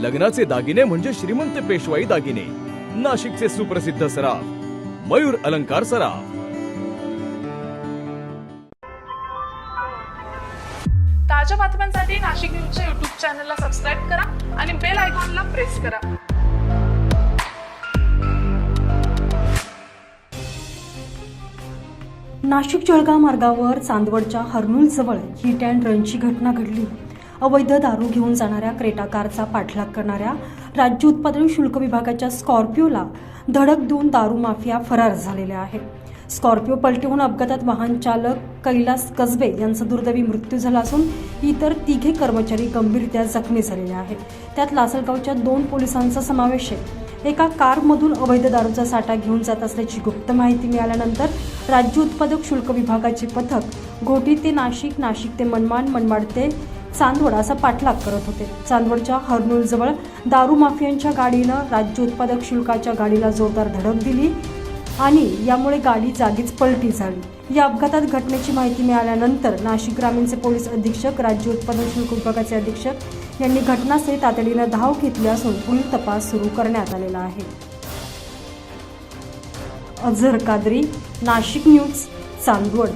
लग्नाचे दागिने म्हणजे श्रीमंत पेशवाई दागिने. नाशिकचे सुप्रसिद्ध सराफ मयूर अलंकार सराफ. ताज्या बातम्यांसाठी नाशिक न्यूजच्या युट्यूब चॅनलला सबस्क्राईब करा आणि बेल आयकॉनला प्रेस करा. नाशिक जळगाव मार्गावर चांदवडच्या हर्नुलजवळ हिट अँड रनची घटना घडली. अवैध दारू घेऊन जाणाऱ्या क्रेटा कारचा पाठलाग करणाऱ्या राज्य उत्पादन शुल्क विभागाच्या स्कॉर्पिओला धडक देऊन दारू माफिया फरार झालेल्या आहेत. स्कॉर्पिओ पलटीहून अपघातात वाहन चालक कैलास कसबे यांचा दुर्दैवी मृत्यू झाला असून इतर तिघे कर्मचारी गंभीररित्या जखमी झालेले आहेत. त्यात लासलगावच्या दोन पोलिसांचा समावेश आहे. एका कारमधून अवैध दारूचा साठा घेऊन जात असल्याची गुप्त माहिती मिळाल्यानंतर राज्य उत्पादक शुल्क विभागाचे पथक घोटी ते नाशिक नाशिक ते मनमाड मनमाड ते चांदवड असा पाठलाग करत होते. चांदवडच्या हर्नूलजवळ दारू माफियांच्या गाडीनं राज्य उत्पादक शुल्काच्या गाडीला जोरदार धडक दिली आणि यामुळे गाडी जागीच पलटी झाली. या अपघातात घटनेची माहिती मिळाल्यानंतर नाशिक ग्रामीणचे पोलीस अधीक्षक राज्य उत्पादन शुल्क विभागाचे अधीक्षक यांनी घटनास्थळी तातडीनं धाव घेतली असून पुढील तपास सुरू करण्यात आलेला आहे. अझर कादरी नाशिक न्यूज चांदवड.